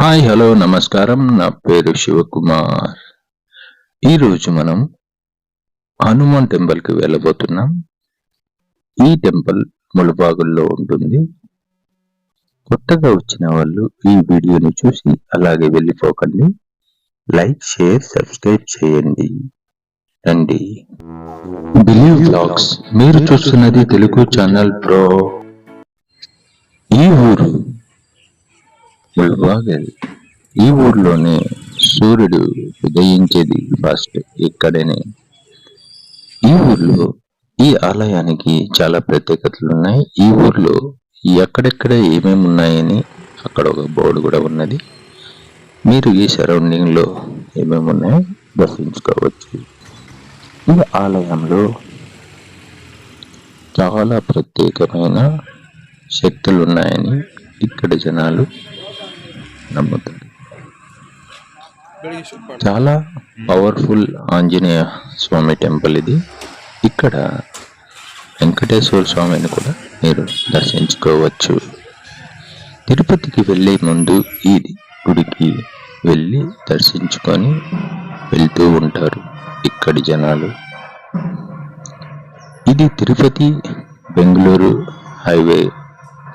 Hi hello నమస్కారం. నా పేరు శివకుమార్. ఈరోజు మనం హనుమాన్ టెంపుల్కి వెళ్ళబోతున్నాం. ఈ టెంపుల్ ములబాగుల్లో ఉంటుంది. కొత్తగా వచ్చిన వాళ్ళు ఈ వీడియోని చూసి అలాగే వెళ్ళిపోకండి. లైక్ షేర్ సబ్స్క్రైబ్ చేయండి. రండి. Believe blogs. మీరు చూస్తున్నది తెలుగు ఛానల్ ప్రో. ఈ ఊరు ముల్బాగల్ ఈ ఊర్లోనే సూర్యుడు ఉదయించేది ఫస్ట్ ఇక్కడనే. ఈ ఊర్లో ఈ ఆలయానికి చాలా ప్రత్యేకతలు ఉన్నాయి. ఈ ఊర్లో ఎక్కడెక్కడ ఏమేమి ఉన్నాయని అక్కడ ఒక బోర్డు కూడా ఉన్నది. మీరు ఈ సరౌండింగ్లో ఏమేమి ఉన్నాయో దర్శించుకోవచ్చు. ఈ ఆలయంలో చాలా ప్రత్యేకమైన శక్తులు ఉన్నాయని ఇక్కడ జనాలు నమ్ముతారు చాలా పవర్ఫుల్ ఆంజనేయ స్వామి టెంపుల్ ఇది. ఇక్కడ వెంకటేశ్వర స్వామిని కూడా మీరు దర్శించుకోవచ్చు. తిరుపతికి వెళ్ళే ముందు ఈ గుడికి వెళ్ళి దర్శించుకొని వెళ్తూ ఉంటారు ఇక్కడి జనాలు. ఇది తిరుపతి బెంగళూరు హైవే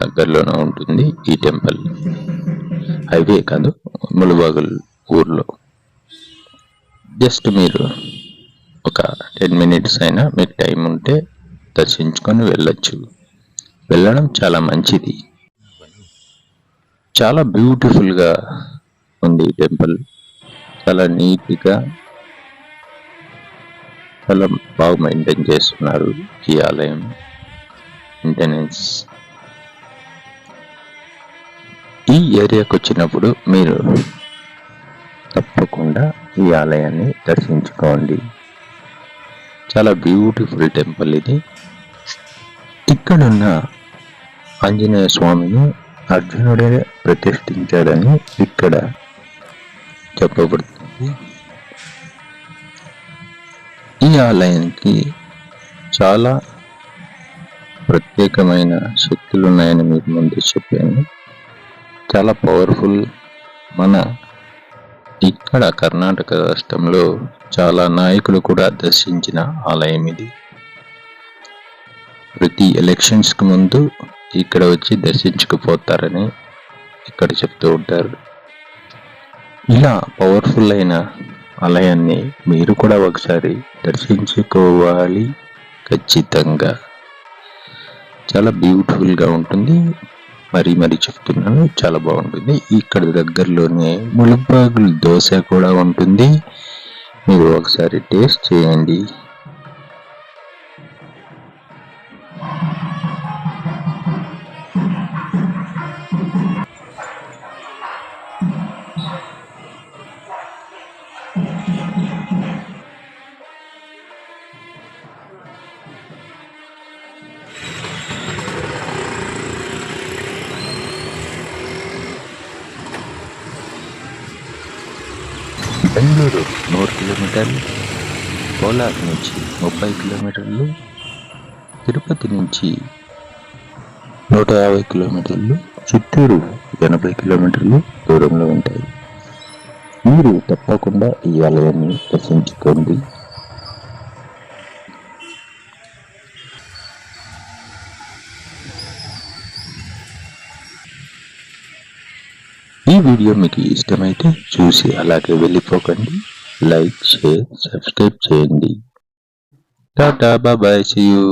దగ్గరలోనే ఉంటుంది ఈ టెంపుల్ హైవే కాదు ములుబాగుల్ ఊర్లో. జస్ట్ మీరు ఒక టెన్ మినిట్స్ అయినా మీకు టైం ఉంటే దర్శించుకొని వెళ్ళొచ్చు. వెళ్ళడం చాలా మంచిది. చాలా బ్యూటిఫుల్గా ఉంది ఈ టెంపుల్. చాలా నీట్గా చాలా బాగా మెయింటైన్ చేస్తున్నారు ఈ ఆలయం. మెయింటెనెన్స్ ఈ ఏరియాకు వచ్చినప్పుడు మీరు తప్పకుండా ఈ ఆలయాన్ని దర్శించుకోండి. చాలా బ్యూటిఫుల్ టెంపుల్ ఇది. ఇక్కడున్న ఆంజనేయ స్వామిని అర్జునుడే ప్రతిష్ఠించాడని ఇక్కడ చెప్పబడుతుంది. ఈ ఆలయానికి చాలా ప్రత్యేకమైన శక్తులు ఉన్నాయని మీకు ముందు చెప్పాను. చాలా పవర్ఫుల్ మన ఇక్కడ కర్ణాటక రాష్ట్రంలో చాలా నాయకులు కూడా దర్శించిన ఆలయం ఇది. ప్రతి ఎలక్షన్స్కి ముందు ఇక్కడ వచ్చి దర్శించుకుపోతారని ఇక్కడ చెప్తూ ఉంటారు. ఇలా పవర్ఫుల్ అయిన ఆలయాన్ని మీరు కూడా ఒకసారి దర్శించుకోవాలి ఖచ్చితంగా. చాలా బ్యూటిఫుల్గా ఉంటుంది. మరీ మరీ చెప్తున్నాను. చాలా బాగుంటుంది. ఇక్కడ దగ్గరలోనే ములుబాగుల దోశ కూడా ఉంటుంది. మీరు ఒకసారి టేస్ట్ చేయండి. బెంగళూరు నూరు కిలోమీటర్లు కోలార్ నుంచి ముప్పై కిలోమీటర్లు తిరుపతి నుంచి నూట యాభై కిలోమీటర్లు చిత్తూరు ఎనభై కిలోమీటర్లు దూరంలో ఉంటాయి. మీరు తప్పకుండా ఈ ఆలయాన్ని దర్శించుకోండి. ఈ వీడియో మీకు ఇష్టమైతే చూసి అలాగే వెళ్ళిపోకండి. లైక్ షేర్ సబ్స్క్రైబ్ చేయండి. టాటా బాబాయ్ సీ యూ.